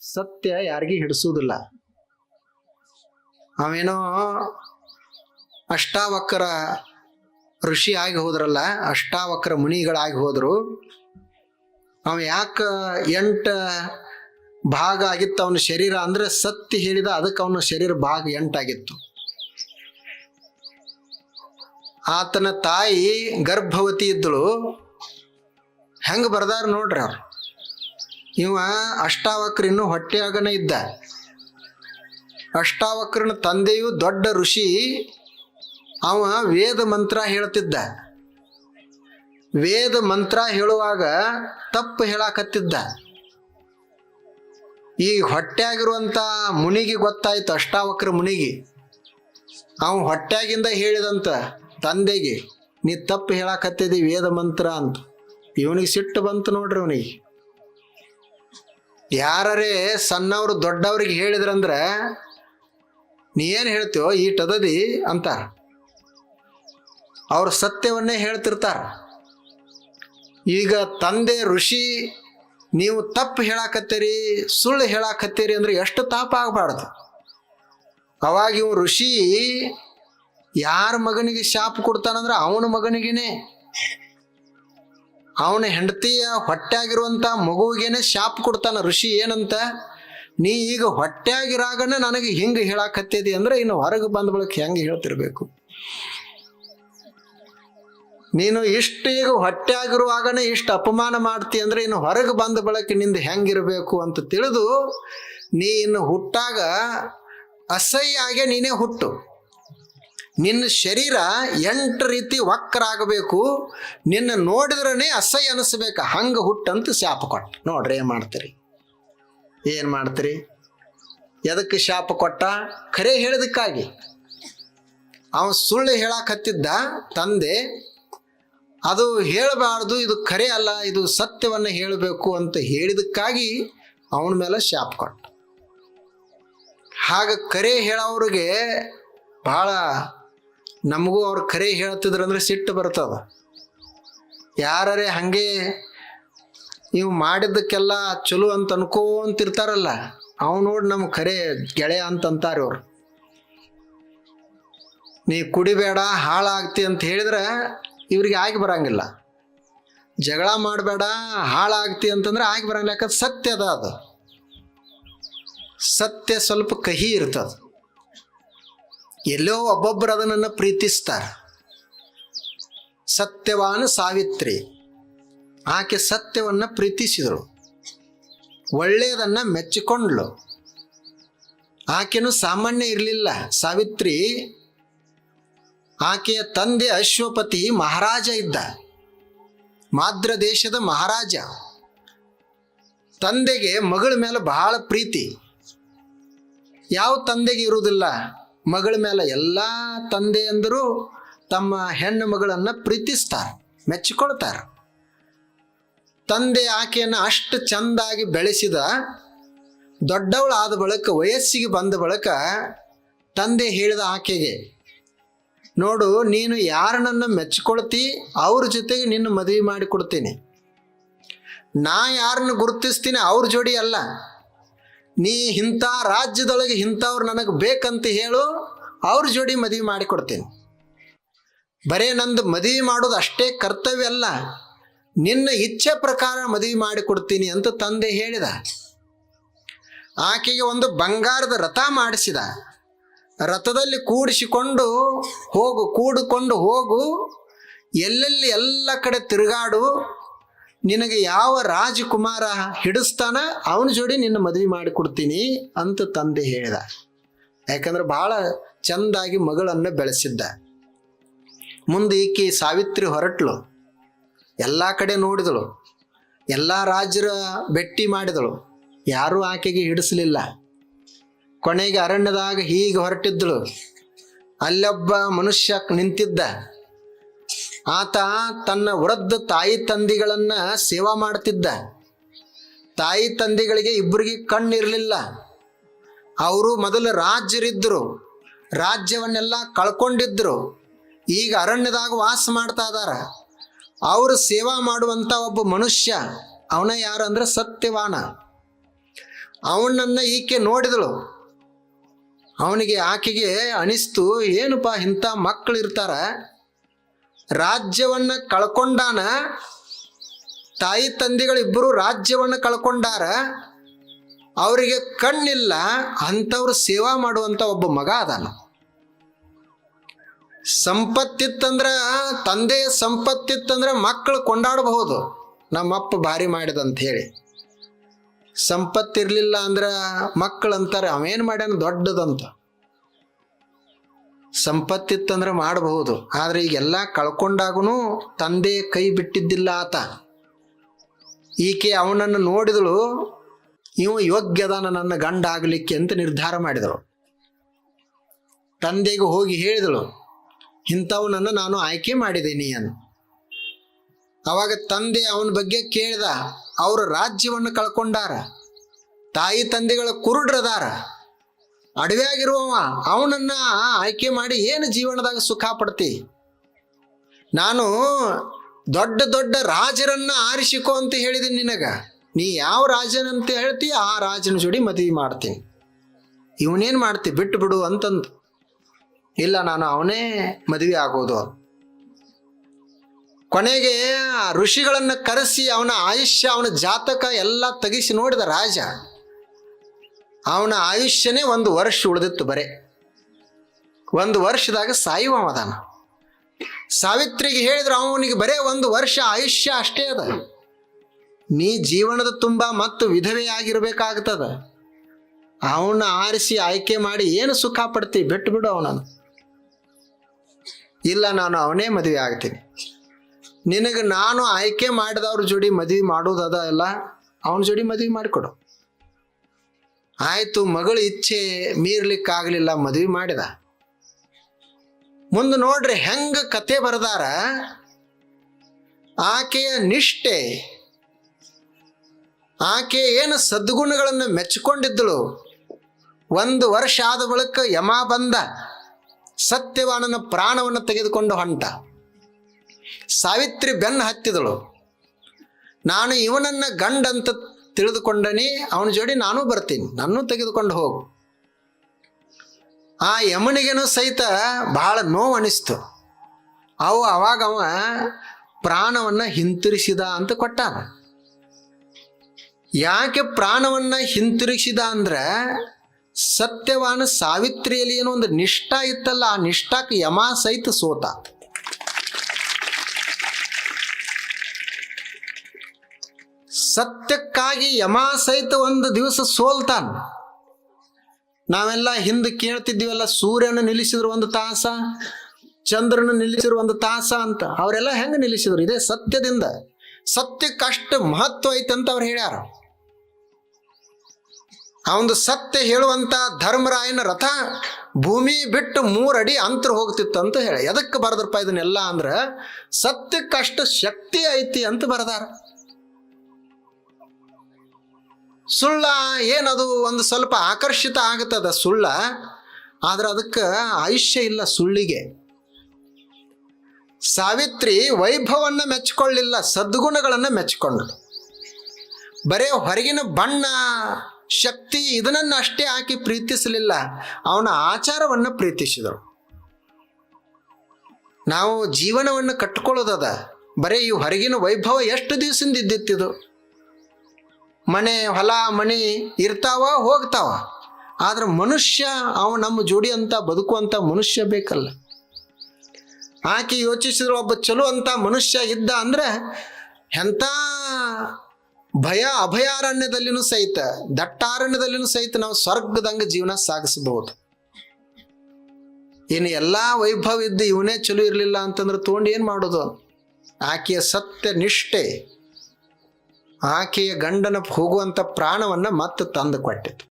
ಸತ್ಯ ಯಾರಿಗೂ ಹಿಡಿಸುವುದಿಲ್ಲ ಅವೇನೋ ಅಷ್ಟಾವಕ್ರ ಋಷಿ ಆಗಿ ಹೋದ್ರಲ್ಲ, ಅಷ್ಟಾವಕ್ರ ಮುನಿಗಳಾಗಿ ಹೋದ್ರು. ಅವ ಯಾಕ ಎಂಟ ಭಾಗ ಆಗಿತ್ತು ಅವನ ಶರೀರ ಅಂದ್ರೆ ಸತ್ಯ ಹೇಳಿದ ಅದಕ್ಕೆ ಅವನ ಶರೀರ ಭಾಗ ಎಂಟಾಗಿತ್ತು ಆತನ ತಾಯಿ ಗರ್ಭವತಿ ಇದ್ದಳು. ಹೆಂಗೆ ಬರ್ದಾರ ನೋಡ್ರಿ ಅವ್ರು. ಇವ ಅಷ್ಟಾವಕ್ರ ಇನ್ನೂ ಹೊಟ್ಟೆಯಾಗನ ಇದ್ದ. ಅಷ್ಟಾವಕ್ರನ ತಂದೆಯು ದೊಡ್ಡ ಋಷಿ. ಅವ ವೇದ ಮಂತ್ರ ಹೇಳ್ತಿದ್ದ. ವೇದ ಮಂತ್ರ ಹೇಳುವಾಗ ತಪ್ಪು ಹೇಳಾಕತ್ತಿದ್ದ. ಈ ಹೊಟ್ಟೆಯಾಗಿರುವಂತ ಮುನಿಗೆ ಗೊತ್ತಾಯ್ತು ಅಷ್ಟಾವಕ್ರ ಮುನಿಗೆ. ಅವ ಹೊಟ್ಟೆಯಾಗಿಂದ ಹೇಳಿದಂತ ತಂದೆಗೆ, ನೀ ತಪ್ಪು ಹೇಳಾಕತ್ತಿದಿ ವೇದ ಮಂತ್ರ ಅಂತ ಇವನಿಗೆ ಸಿಟ್ಟು ಬಂತು ನೋಡ್ರಿ ಅವನಿಗೆ. ಯಾರೇ ಸಣ್ಣವರು ದೊಡ್ಡವ್ರಿಗೆ ಹೇಳಿದ್ರಂದ್ರೆ ನೀ ಏನು ಹೇಳ್ತೀವೋ ಈಟದದಿ ಅಂತಾರ. ಅವರು ಸತ್ಯವನ್ನೇ ಹೇಳ್ತಿರ್ತಾರ. ಈಗ ತಂದೆ ಋಷಿ, ನೀವು ತಪ್ಪು ಹೇಳಾಕತ್ತೀರಿ, ಸುಳ್ಳು ಹೇಳಾಕತ್ತೀರಿ ಅಂದ್ರೆ ಎಷ್ಟು ತಾಪ ಆಗಬಾರ್ದು. ಅವಾಗ ಇವ್ ಋಷಿ ಯಾರ ಮಗನಿಗೆ ಶಾಪ ಕೊಡ್ತಾನಂದ್ರೆ ಅವನ ಮಗನಿಗೇನೆ. ಅವನ ಹೆಂಡತಿಯ ಹೊಟ್ಟೆಯಾಗಿರುವಂತ ಮಗುವಿಗೇನೆ ಶಾಪ್ ಕೊಡ್ತಾನ, ಋಷಿ, ಏನಂತ? ನೀ ಈಗ ಹೊಟ್ಟೆಯಾಗಿರಾಗನ ನನಗೆ ಹಿಂಗೆ ಹೇಳಾಕತ್ತೇದಿ ಅಂದ್ರೆ ಇನ್ನು ಹೊರಗೆ ಬಂದ ಬಳಕೆ ಹೆಂಗೆ ಹೇಳ್ತಿರ್ಬೇಕು? ನೀನು ಇಷ್ಟು ಈಗ ಹೊಟ್ಟೆ ಆಗಿರುವಾಗನೇ ಇಷ್ಟು ಅಪಮಾನ ಮಾಡ್ತಿ ಅಂದ್ರೆ ಇನ್ನು ಹೊರಗೆ ಬಂದ ಬಳಕೆ ನಿಂದ ಹೆಂಗಿರಬೇಕು? ಅಂತ ತಿಳಿದು, ನೀ ಇನ್ನು ಹುಟ್ಟಾಗ ಅಸಹ್ಯ ಆಗೇ ನೀನೇ ಹುಟ್ಟು. ನಿನ್ನ ಶರೀರ ಎಂಟು ರೀತಿ ವಕ್ರ ಆಗಬೇಕು ನಿನ್ನ ನೋಡಿದ್ರೇ ಅಸಹ್ಯ ಅನಿಸ್ಬೇಕು. ಹಂಗೆ ಹುಟ್ಟಂತ ಶಾಪ ಕೊಟ್ಟ. ನೋಡ್ರಿ ಏನು ಮಾಡ್ತೀರಿ? ಏನು ಮಾಡ್ತೀರಿ? ಎದಕ್ಕೆ ಶಾಪ ಕೊಟ್ಟ? ಖರೆ ಹೇಳೋದಕ್ಕಾಗಿ. ಅವ ಸುಳ್ಳು ಹೇಳಕತ್ತಿದ್ದ ತಂದೆ, ಅದು ಹೇಳಬಾರ್ದು, ಇದು ಖರೆ ಅಲ್ಲ, ಇದು ಸತ್ಯವನ್ನು ಹೇಳಬೇಕು ಅಂತ ಹೇಳಿದಕ್ಕಾಗಿ ಅವನ ಮೇಲೆ ಶಾಪ ಕೊಟ್ಟ. ಹಾಗ ಕರೆ ಹೇಳೋರಿಗೆ ಭಾಳ ನಮಗೂ ಅವ್ರು ಕರೆ ಹೇಳ್ತಿದ್ರಂದ್ರೆ ಸಿಟ್ಟು ಬರ್ತದ. ಯಾರೇ ಹಾಗೆ ನೀವು ಮಾಡಿದ್ದಕ್ಕೆಲ್ಲ ಚಲೋ ಅಂತ ಅನ್ಕೋಂತಿರ್ತಾರಲ್ಲ ಅವ್ ನೋಡಿ ನಮ್ಮ ಖರೆ ಗೆಳೆಯ ಅಂತಂತಾರೆ ಅವ್ರು ನೀ ಕುಡಿಬೇಡ, ಹಾಳಾಗ್ತಿ ಅಂತ ಹೇಳಿದ್ರೆ ಇವ್ರಿಗೆ ಆಗಿ ಬರಂಗಿಲ್ಲ. ಜಗಳ ಮಾಡಬೇಡ, ಹಾಳಾಗ್ತಿ ಅಂತಂದ್ರೆ ಆಗಿ ಬರಂಗಿಲ್ಲ, ಯಾಕಂದ್ರೆ ಸತ್ಯ ಅದ ಅದು. ಸತ್ಯ ಸ್ವಲ್ಪ ಕಹಿ ಇರ್ತದ. ಎಲ್ಲೋ ಒಬ್ಬೊಬ್ಬರು ಅದನ್ನು ಪ್ರೀತಿಸ್ತಾರೆ. ಸತ್ಯವಾನ ಸಾವಿತ್ರಿ. ಆಕೆ ಸತ್ಯವನ್ನ ಪ್ರೀತಿಸಿದಳು ಒಳ್ಳೆಯದನ್ನ ಮೆಚ್ಚಿಕೊಂಡ್ಳು. ಆಕೆನು ಸಾಮಾನ್ಯ ಇರಲಿಲ್ಲ. ಸಾವಿತ್ರಿ ಆಕೆಯ ತಂದೆ ಅಶ್ವಪತಿ ಮಹಾರಾಜ ಇದ್ದ. ಮಾದ್ರ ದೇಶದ ಮಹಾರಾಜ. ತಂದೆಗೆ ಮಗಳ ಮೇಲೆ ಬಹಳ ಪ್ರೀತಿ. ಯಾವ ತಂದೆಗೆ ಇರುವುದಿಲ್ಲ. ಮಗಳ ಮೇಲೆ ಎಲ್ಲ ತಂದೆಯಂದರೂ ತಮ್ಮ ಹೆಣ್ಣು ಮಗಳನ್ನು ಪ್ರೀತಿಸ್ತಾರೆ, ಮೆಚ್ಚಿಕೊಳ್ತಾರೆ. ತಂದೆ ಆಕೆಯನ್ನು ಅಷ್ಟು ಚಂದಾಗಿ ಬೆಳೆಸಿದ ದೊಡ್ಡವಳಾದ ಬಳಿಕ, ವಯಸ್ಸಿಗೆ ಬಂದ ಬಳಿಕ ತಂದೆ ಹೇಳಿದ ಆಕೆಗೆ, ನೋಡು, ನೀನು ಯಾರನ್ನ ಮೆಚ್ಕೊಳ್ತಿ ಅವ್ರ ಜೊತೆಗೆ ನಿನ್ನ ಮದುವೆ ಮಾಡಿಕೊಡ್ತೀನಿ. ನಾ ಯಾರನ್ನ ಗುರುತಿಸ್ತೀನಿ ಅವ್ರ ಜೋಡಿ ಅಲ್ಲ. ನೀ ಇಂಥ ರಾಜ್ಯದೊಳಗೆ ಇಂಥವ್ರು ನನಗೆ ಬೇಕಂತ ಹೇಳು, ಅವ್ರ ಜೋಡಿ ಮದುವೆ ಮಾಡಿ ಕೊಡ್ತೀನಿ. ಬರೇ ನಂದು ಮದುವೆ ಮಾಡೋದು ಅಷ್ಟೇ ಕರ್ತವ್ಯ ಅಲ್ಲ. ನಿನ್ನ ಇಚ್ಛೆ ಪ್ರಕಾರ ಮದುವೆ ಮಾಡಿಕೊಡ್ತೀನಿ ಅಂತ ತಂದೆ ಹೇಳಿದ. ಆಕೆಗೆ ಒಂದು ಬಂಗಾರದ ರಥ ಮಾಡಿಸಿದ. ರಥದಲ್ಲಿ ಕೂಡಿಸಿಕೊಂಡು ಹೋಗು, ಕೂಡಿಕೊಂಡು ಹೋಗು, ಎಲ್ಲೆಲ್ಲಿ ಎಲ್ಲ ಕಡೆ ತಿರುಗಾಡು ನಿನಗೆ ಯಾವ ರಾಜಕುಮಾರ ಹಿಡಿಸ್ತಾನ, ಅವನ ಜೋಡಿ ನಿನ್ನ ಮದುವೆ ಮಾಡಿಕೊಡ್ತೀನಿ ಅಂತ ತಂದೆ ಹೇಳಿದ. ಯಾಕಂದ್ರೆ ಬಹಳ ಚಂದಾಗಿ ಮಗಳನ್ನ ಬೆಳೆಸಿದ್ದ. ಮುಂದೆ ಈಕೆ ಸಾವಿತ್ರಿ ಹೊರಟ್ಲು. ಎಲ್ಲ ಕಡೆ ನೋಡಿದಳು. ಎಲ್ಲ ರಾಜರ ಭೇಟಿ ಮಾಡಿದಳು. ಯಾರೂ ಆಕೆಗೆ ಹಿಡಿಸಲಿಲ್ಲ. ಕೊನೆಗೆ ಅರಣ್ಯದಾಗ ಹೀಗೆ ಹೊರಟಿದ್ದಳು. ಅಲ್ಲೊಬ್ಬ ಮನುಷ್ಯ ನಿಂತಿದ್ದ. ಆತ ತನ್ನ ವೃದ್ಧ ತಾಯಿ ತಂದಿಗಳನ್ನ ಸೇವಾ ಮಾಡ್ತಿದ್ದ. ತಾಯಿ ತಂದೆಗಳಿಗೆ ಇಬ್ಬರಿಗೆ ಕಣ್ಣಿರಲಿಲ್ಲ. ಅವರು ಮೊದಲು ರಾಜ್ಯರಿದ್ದರು. ರಾಜ್ಯವನ್ನೆಲ್ಲ ಕಳ್ಕೊಂಡಿದ್ರು. ಈಗ ಅರಣ್ಯದಾಗ ವಾಸ ಮಾಡ್ತಾ ಇದಾರ. ಅವರು ಸೇವಾ ಮಾಡುವಂಥ ಒಬ್ಬ ಮನುಷ್ಯ, ಅವನ ಯಾರು ಅಂದ್ರೆ ಸತ್ಯವಾನ. ಅವನನ್ನು ಈಕೆ ನೋಡಿದಳು. ಅವನಿಗೆ ಆಕೆಗೆ ಅನಿಸ್ತು, ಏನಪ್ಪ ಇಂಥ ಮಕ್ಕಳು ಇರ್ತಾರ ರಾಜ್ಯವನ್ನು ಕಳ್ಕೊಂಡಾನ, ತಾಯಿ ತಂದೆಗಳಿಬ್ಬರು ರಾಜ್ಯವನ್ನು ಕಳ್ಕೊಂಡಾರ, ಅವರಿಗೆ ಕಣ್ಣಿಲ್ಲ, ಅಂಥವ್ರು ಸೇವಾ ಮಾಡುವಂಥ ಒಬ್ಬ ಮಗ ಅದಾನ. ಸಂಪತ್ತಿತ್ತಂದ್ರ, ತಂದೆಯ ಸಂಪತ್ತಿತ್ತಂದ್ರೆ ಮಕ್ಕಳು ಕೊಂಡಾಡಬಹುದು. ನಮ್ಮಪ್ಪ ಭಾರಿ ಮಾಡಿದಂತ ಹೇಳಿ ಸಂಪತ್ತಿರಲಿಲ್ಲ ಅಂದ್ರ ಮಕ್ಕಳು ಅಂತಾರೆ ಅವೇನು ಮಾಡ್ಯಾನ ದೊಡ್ಡದಂತ. ಸಂಪತ್ತಿತ್ತಂದ್ರೆ ಮಾಡಬಹುದು. ಆದ್ರೆ ಈಗೆಲ್ಲ ಕಳ್ಕೊಂಡಾಗೂ ತಂದೆ ಕೈ ಬಿಟ್ಟಿದ್ದಿಲ್ಲ ಆತ. ಈಕೆ ಅವನನ್ನು ನೋಡಿದಳು, ಇವ ಯೋಗ್ಯದಾನ ನನ್ನ ಗಂಡ ಆಗಲಿಕ್ಕೆ ಅಂತ ನಿರ್ಧಾರ ಮಾಡಿದಳು. ತಂದೆಗೆ ಹೋಗಿ ಹೇಳಿದಳು, ಇಂಥವನನ್ನು ನಾನು ಆಯ್ಕೆ ಮಾಡಿದ್ದೀನಿ ಅನ್ನು ಅವಾಗ ತಂದೆ ಅವನ ಬಗ್ಗೆ ಕೇಳಿದ, ಅವರು ರಾಜ್ಯವನ್ನು ಕಳ್ಕೊಂಡಾರ, ತಾಯಿ ತಂದೆಗಳ ಕುರುಡ್ರದಾರ. ಅಡವ್ಯಾಗಿರುವವ ಅವನನ್ನ ಆಯ್ಕೆ ಮಾಡಿ ಏನು ಜೀವನದಾಗ ಸುಖ ಪಡ್ತಿ? ನಾನು ದೊಡ್ಡ ದೊಡ್ಡ ರಾಜರನ್ನ ಆರಿಸಿಕೊ ಅಂತ ಹೇಳಿದೀನಿ ನಿನಗ. ನೀ ಯಾವ ರಾಜನಂತ ಹೇಳ್ತಿ, ಆ ರಾಜನ ಜೋಡಿ ಮದುವೆ ಮಾಡ್ತೀನಿ. ಇವನೇನು ಮಾಡ್ತಿ? ಬಿಟ್ಟು ಬಿಡು ಅಂತಂದು. ಇಲ್ಲ, ನಾನು ಅವನೇ ಮದುವೆ ಆಗೋದು ಕೊನೆಗೆ ಋಷಿಗಳನ್ನು ಕರೆಸಿ ಅವನ ಆಯುಷ್ಯ, ಅವನ ಜಾತಕ ಎಲ್ಲ ತೆಗಿಸಿ ನೋಡಿದ ರಾಜ. ಅವನ ಆಯುಷ್ಯನೇ ಒಂದು ವರ್ಷ ಉಳಿದಿತ್ತು ಬರೇ. ಒಂದು ವರ್ಷದಾಗ ಸಾಯುವ ಅದಾನ. ಸಾವಿತ್ರಿಗೆ ಹೇಳಿದ್ರೆ ಅವನಿಗೆ ಬರೇ ಒಂದು ವರ್ಷ ಆಯುಷ್ಯ ಅಷ್ಟೇ ಅದ. ನೀ ಜೀವನದ ತುಂಬ ಮತ್ತು ವಿಧವೆಯಾಗಿರ್ಬೇಕಾಗ್ತದ ಅವನ ಆರಿಸಿ ಆಯ್ಕೆ ಮಾಡಿ ಏನು ಸುಖ ಪಡ್ತಿ ಬಿಟ್ಟು ಬಿಡು ಅವನನ್ನು. ಇಲ್ಲ, ನಾನು ಅವನೇ ಮದುವೆ ಆಗ್ತೀನಿ. ನಿನಗೆ ನಾನು ಆಯ್ಕೆ ಮಾಡಿದವ್ರ ಜೋಡಿ ಮದುವೆ ಮಾಡೋದದ ಎಲ್ಲ ಅವನ ಜೋಡಿ ಮದುವೆ ಮಾಡಿಕೊಡು. ಆಯಿತು, ಮಗಳ ಇಚ್ಛೆ ಮೀರ್ಲಿಕ್ಕಾಗಲಿಲ್ಲ, ಮದುವೆ ಮಾಡಿದ. ಮುಂದೆ ನೋಡ್ರಿ ಹೆಂಗ ಕತೆ ಬರದಾರ. ಆಕೆಯ ನಿಷ್ಠೆ, ಆಕೆ ಏನು ಸದ್ಗುಣಗಳನ್ನು ಮೆಚ್ಚಿಕೊಂಡಿದ್ದಳು ಒಂದು ವರ್ಷ ಆದ ಬಳಿಕ ಯಮ ಬಂದ, ಸತ್ಯವಾನನ ಪ್ರಾಣವನ್ನು ತೆಗೆದುಕೊಂಡು ಹೊಂಟ. ಸಾವಿತ್ರಿ ಬೆನ್ನು ಹತ್ತಿದಳು. ನಾನು ಇವನನ್ನ ಗಂಡಂತ ತಿಳಿದುಕೊಂಡನಿ, ಅವನ ಜೋಡಿ ನಾನು ಬರ್ತೀನಿ. ನನ್ನೂ ತೆಗೆದುಕೊಂಡು ಹೋಗು. ಆ ಯಮನಿಗೇನು ಸಹಿತ ಬಹಳ ನೋವು ಅನಿಸ್ತು ಅವು ಅವಾಗ ಅವ ಪ್ರಾಣವನ್ನು ಹಿಂತಿರುಗಿಸಿದ ಅಂತ ಕೊಟ್ಟಾನ. ಯಾಕೆ ಪ್ರಾಣವನ್ನ ಹಿಂತಿರುಗಿಸಿದ ಅಂದ್ರೆ ಸತ್ಯವಾನ ಸಾವಿತ್ರಿಯಲ್ಲಿ ಏನೋ ಒಂದು ನಿಷ್ಠ ಇತ್ತಲ್ಲ, ಆ ನಿಷ್ಠಕ್ಕೆ ಯಮ ಸಹಿತ ಸೋತ. ಸತ್ಯಕ್ಕಾಗಿ ಯಮ ಸಹಿತ ಒಂದು ದಿವಸ ಸೋಲ್ತಾನ. ನಾವೆಲ್ಲ ಹಿಂದೆ ಕೇಳ್ತಿದ್ದೀವಲ್ಲ, ಸೂರ್ಯನ ನಿಲ್ಲಿಸಿದ್ರು ಒಂದು ತಾಸ, ಚಂದ್ರನ ನಿಲ್ಲಿಸಿದ್ರು ಒಂದು ತಾಸ ಅಂತ. ಅವರೆಲ್ಲ ಹೆಂಗೆ ನಿಲ್ಲಿಸಿದ್ರು? ಇದೇ ಸತ್ಯದಿಂದ. ಸತ್ಯಕ್ಕೆ ಅಷ್ಟು ಮಹತ್ವ ಐತೆ ಅಂತ ಅವ್ರು ಹೇಳ್ಯಾರ. ಒಂದು ಸತ್ಯ ಹೇಳುವಂತ ಧರ್ಮರಾಯನ ರಥ ಭೂಮಿ ಬಿಟ್ಟು ಮೂರಡಿ ಅಂತರ ಹೋಗ್ತಿತ್ತು ಅಂತ ಹೇಳಿ. ಎದಕ್ಕೆ ಬರೆದ್ರಪ್ಪ ಇದನ್ನೆಲ್ಲ ಅಂದ್ರೆ ಸತ್ಯಕ್ಕಷ್ಟು ಶಕ್ತಿ ಐತಿ ಅಂತ ಬರೆದಾರ. ಸುಳ್ಳ ಏನದು? ಒಂದು ಸ್ವಲ್ಪ ಆಕರ್ಷಿತ ಆಗುತ್ತದ ಸುಳ್ಳ, ಆದ್ರೆ ಅದಕ್ಕೆ ಆಯುಷ್ಯ ಇಲ್ಲ ಸುಳ್ಳಿಗೆ. ಸಾವಿತ್ರಿ ವೈಭವನ್ನ ಮೆಚ್ಚಿಕೊಳ್ಳಿಲ್ಲ ಸದ್ಗುಣಗಳನ್ನು ಮೆಚ್ಚಿಕೊಂಡಳು ಬರೇ ಹೊರಗಿನ ಬಣ್ಣ, ಶಕ್ತಿ ಇದನ್ನ ಅಷ್ಟೇ ಹಾಕಿ ಪ್ರೀತಿಸಲಿಲ್ಲ, ಅವನ ಆಚಾರವನ್ನು ಪ್ರೀತಿಸಿದಳು. ನಾವು ಜೀವನವನ್ನು ಕಟ್ಕೊಳ್ಳೋದದ, ಬರೇ ಈ ಹೊರಗಿನ ವೈಭವ ಎಷ್ಟು ದಿವಸದಿಂದ ಇದ್ದಿತ್ತಿದು ಮನೆ, ಹೊಲ, ಮನಿ ಇರ್ತಾವ, ಹೋಗ್ತಾವ. ಆದ್ರೆ ಮನುಷ್ಯ ಅವ ನಮ್ಮ ಜೋಡಿ ಅಂತ ಬದುಕುವಂಥ ಮನುಷ್ಯ ಬೇಕಲ್ಲ. ಆಕೆ ಯೋಚಿಸಿದ್ರು ಒಬ್ಬ ಚಲೋ ಅಂತ ಮನುಷ್ಯ ಇದ್ದ ಅಂದ್ರೆ ಎಂಥ ಭಯ, ಅಭಯಾರಣ್ಯದಲ್ಲಿನೂ ಸಹಿತ, ದಟ್ಟಾರಣ್ಯದಲ್ಲಿನೂ ಸಹಿತ ನಾವು ಸ್ವರ್ಗದಂಗೆ ಜೀವನ ಸಾಗಿಸಬಹುದು. ಏನು ಎಲ್ಲ ವೈಭವ ಇದ್ದು ಇವನೇ ಚಲೋ ಇರಲಿಲ್ಲ ಅಂತಂದ್ರೆ ತೊಗೊಂಡು ಏನು ಮಾಡೋದು? ಆಕೆಯ ಸತ್ಯ ನಿಷ್ಠೆ ಆಕೆಯ ಗಂಡನ ಹೋಗುವಂಥ ಪ್ರಾಣವನ್ನು ಮತ್ತೆ ತಂದು ಕೊಟ್ಟಿತು.